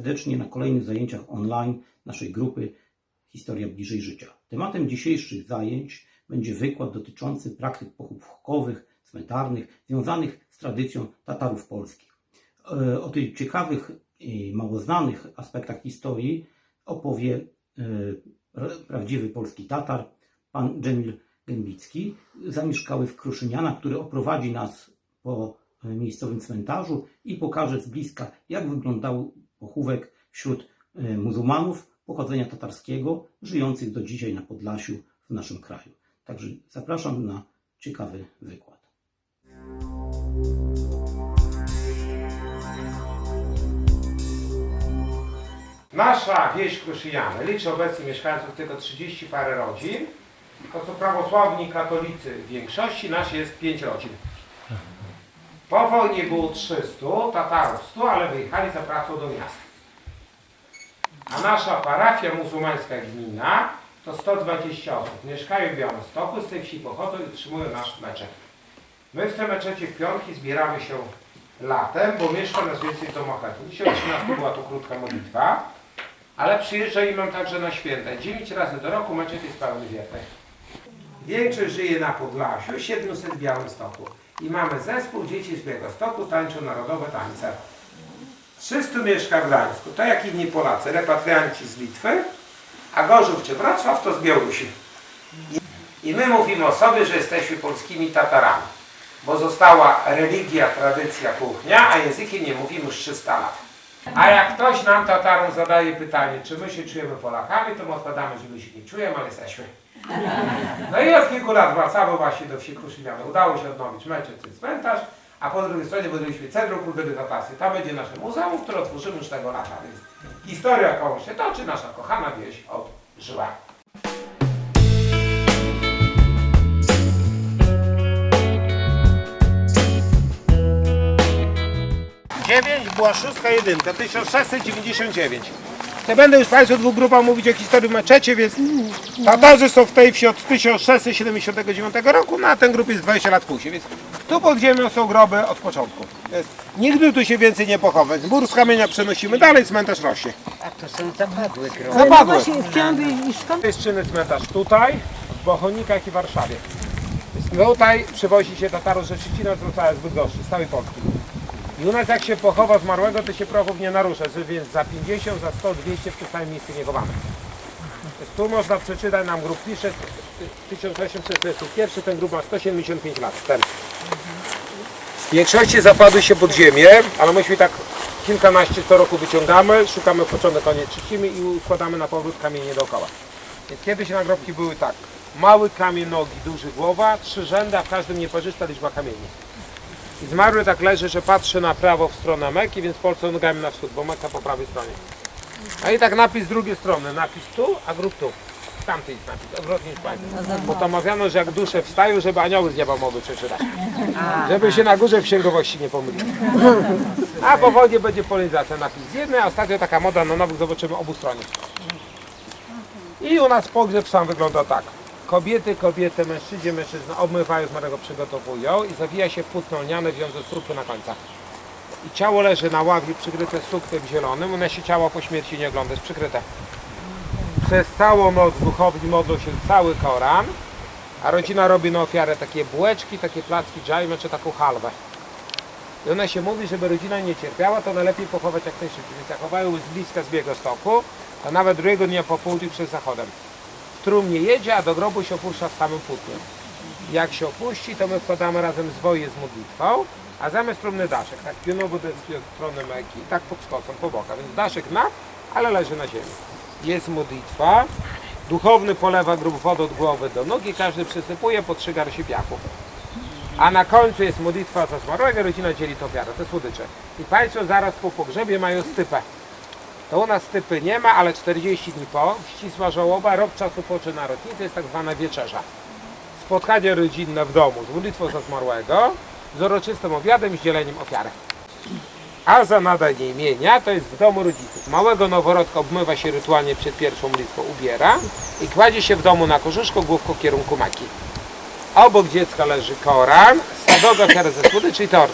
serdecznie na kolejnych zajęciach online naszej grupy Historia Bliżej Życia. Tematem dzisiejszych zajęć będzie wykład dotyczący praktyk pochówkowych, cmentarnych, związanych z tradycją Tatarów polskich. E, O tych ciekawych i mało znanych aspektach historii opowie e, pra- prawdziwy polski Tatar, pan Dżemil Gębicki, zamieszkały w Kruszynianach, który oprowadzi nas po e, miejscowym cmentarzu i pokaże z bliska, jak wyglądał pochówek wśród e, muzułmanów pochodzenia tatarskiego, żyjących do dzisiaj na Podlasiu w naszym kraju. Także zapraszam na ciekawy wykład. Nasza wieś Kruszyjany liczy obecnie mieszkańców tylko 30 parę rodzin. To prawosławni katolicy w większości, nasz jest 5 rodzin. Po wojnie było 300, Tatarów 100, ale wyjechali za pracą do miasta. A nasza parafia muzułmańska gmina to 120 osób. Mieszkają w Białymstoku, z tej wsi pochodzą i utrzymują nasz meczet. My w tym meczecie w piątki zbieramy się latem, bo mieszka nas więcej domochetów. Dzisiaj o 13 była to krótka modlitwa, ale przyjeżdża imam także na święta. 9 razy do roku meczet jest pełny wiernych. Większość żyje na Podlasiu, 700 w Białymstoku. I mamy zespół dzieci z Białegostoku, tańczą narodowe tańce. 300 mieszka w Gdańsku, tak jak inni Polacy, repatrianci z Litwy, a Gorzów czy Wrocław to z Białorusi. I my mówimy o sobie, że jesteśmy polskimi Tatarami, bo została religia, tradycja, kuchnia, a językiem nie mówimy już 300 lat. A jak ktoś nam Tatarom zadaje pytanie, czy my się czujemy Polakami, to my odpowiadamy, że my się nie czujemy, ale jesteśmy. No i od kilku lat wracamy właśnie do wsi Kruszyniany. Udało się odnowić meczet czy cmentarz, a po drugiej stronie budowaliśmy Centrum Kultury Tatarskiej. Tam będzie nasze muzeum, które otworzymy już tego lata. Więc historia koło się toczy, nasza kochana wieś odżyła. Dziewięć była szóstka jedynka, 1699. Nie będę już Państwu dwóch grupach mówić o historii meczecie, więc Tatarzy są w tej wsi od 1679 roku, no a ten grup jest 20 lat później, więc tu pod ziemią są groby od początku. Jest. Nigdy tu się więcej nie pochować. Mur z kamienia przenosimy dalej, cmentarz rośnie. A to są zapadłe groby. Zapadłe. No To jest czynny cmentarz tutaj, w Bochonikach i Warszawie. Więc Tutaj przywozi się Tatarów ze Szczecina, z Wrocławia, z Bydgoszczy, z całej Polski. I nas jak się pochowa zmarłego, to się prochów nie narusza, więc za 50, za 100, 200 w tym samym miejscu nie chowamy. Więc Tu można przeczytać, nam grup pisze, 1841, ten grup ma 175 lat, ten. W większości zapadły się pod ziemię, ale myśmy tak kilkanaście co roku wyciągamy, szukamy początek, koniec czyścimy i układamy na powrót kamienie dookoła. Więc kiedyś nagrobki były tak. Mały kamień nogi, duży głowa, trzy rzędy, a w każdym nieparzysta liczba kamieni. I zmarły tak leży, że patrzy na prawo w stronę Meki, więc polcą nogami na wschód, bo Meka po prawej stronie. A i tak napis z drugiej strony, napis tu, a grób tu. Tamty jest napis, odwrotnie niż państwo. Bo to mawiano, że jak dusze wstają, żeby anioły z nieba mogły przeczytać. Żeby się na górze w księgowości nie pomylić. A po wodzie będzie polonizacja napis z jednej, a ostatnio taka moda na nowych zobaczymy obu stronie. I u nas pogrzeb sam wygląda tak. Kobiety, kobiety, mężczyźni, mężczyzna obmywają zmarłego, przygotowują i zawija się płótno lniane, wiąże strupy na końcach. I ciało leży na ławie przykryte suknem zielonym, one się ciała po śmierci nie ogląda, jest przykryte. Przez całą noc duchowni modlą się cały Koran, a rodzina robi na ofiarę takie bułeczki, takie placki dżajmy, czy taką halwę. I ona się mówi, żeby rodzina nie cierpiała, to najlepiej pochować jak najszybciej. Więc jak chowają z bliska z stoku, to nawet drugiego dnia po południu przed zachodem. W trumnie jedzie, a do grobu się opuszcza w samym płótnie. Jak się opuści, to my wkładamy razem zwoje z modlitwą, a zamiast trumny daszek, tak pionowo do strony meki, tak pod skosem, po bokach. Więc daszek na, ale leży na ziemi. Jest modlitwa, duchowny polewa grób wodą od głowy do nogi, każdy przysypuje po trzy garści piachu. A na końcu jest modlitwa za zmarłego, rodzina dzieli to ofiarę, te słodycze. I Państwo zaraz po pogrzebie mają stypę. To u nas stypy nie ma, ale 40 dni po, ścisła żałoba, rok czasu poczyna rocznicy, jest tak zwana wieczerza. Spotkanie rodzinne w domu z modlitwą za zmarłego, z uroczystym obiadem i z dzieleniem ofiary. A za nadanie imienia to jest w domu rodziców. Małego noworodka obmywa się rytualnie przed pierwszą modlitwą, ubiera i kładzie się w domu na korzyszku główką w kierunku maki. Obok dziecka leży Koran, sadoga ofiara ze słodyczy i tort.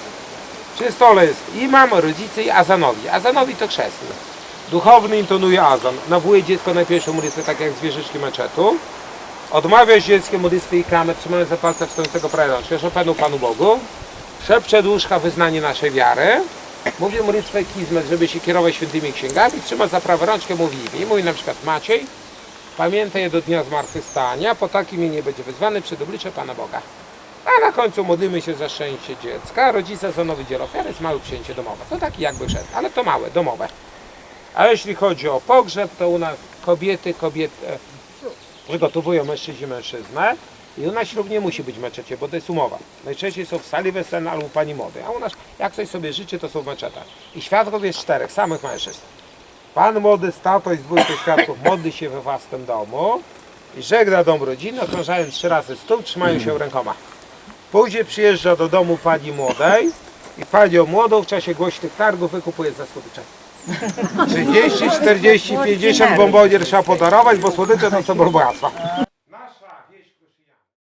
Przy stole jest imam, rodzice i azanowi. Azanowi to chrzestny. Duchowny intonuje azan. Nawołuje dziecko na pierwszą modlitwę, tak jak zwierzyczki meczetu. Odmawia dzieckiem modlitwy i klamę, trzymając za palce wstającego prawa rączkę, Panu Panu Bogu. Szepcze łóżka wyznanie naszej wiary. Mówi modlitwę kizmet, żeby się kierować świętymi księgami. Trzyma za prawą rączkę, mówi imię. Mówi na przykład Maciej. Pamiętaj do dnia zmartwychwstania, po takim imię będzie wyzwany przed oblicze Pana Boga. A na końcu modlimy się za szczęście dziecka. Rodzice za nowy dziel ofiary, jest małe przyjęcie domowe. To taki jakby szedł, ale to małe, domowe. A jeśli chodzi o pogrzeb, to u nas kobiety, kobiety przygotowują mężczyźni mężczyznę. I u nas ślub nie musi być w meczecie, bo to jest umowa. Najczęściej są w sali weselnej albo pani młodej. A u nas, jak ktoś sobie życzy, to są w meczetach. I świadków jest czterech, samych mężczyzn. Pan młody z tatą i z świadków modli się we własnym domu i żegna dom rodziny, okrążając trzy razy stół, trzymają się rękoma. Później przyjeżdża do domu pani młodej i panią młodą w czasie głośnych targów wykupuje za słodycze. 30, 40, 50 bombonier trzeba podarować, bo słodycze to są bogactwa.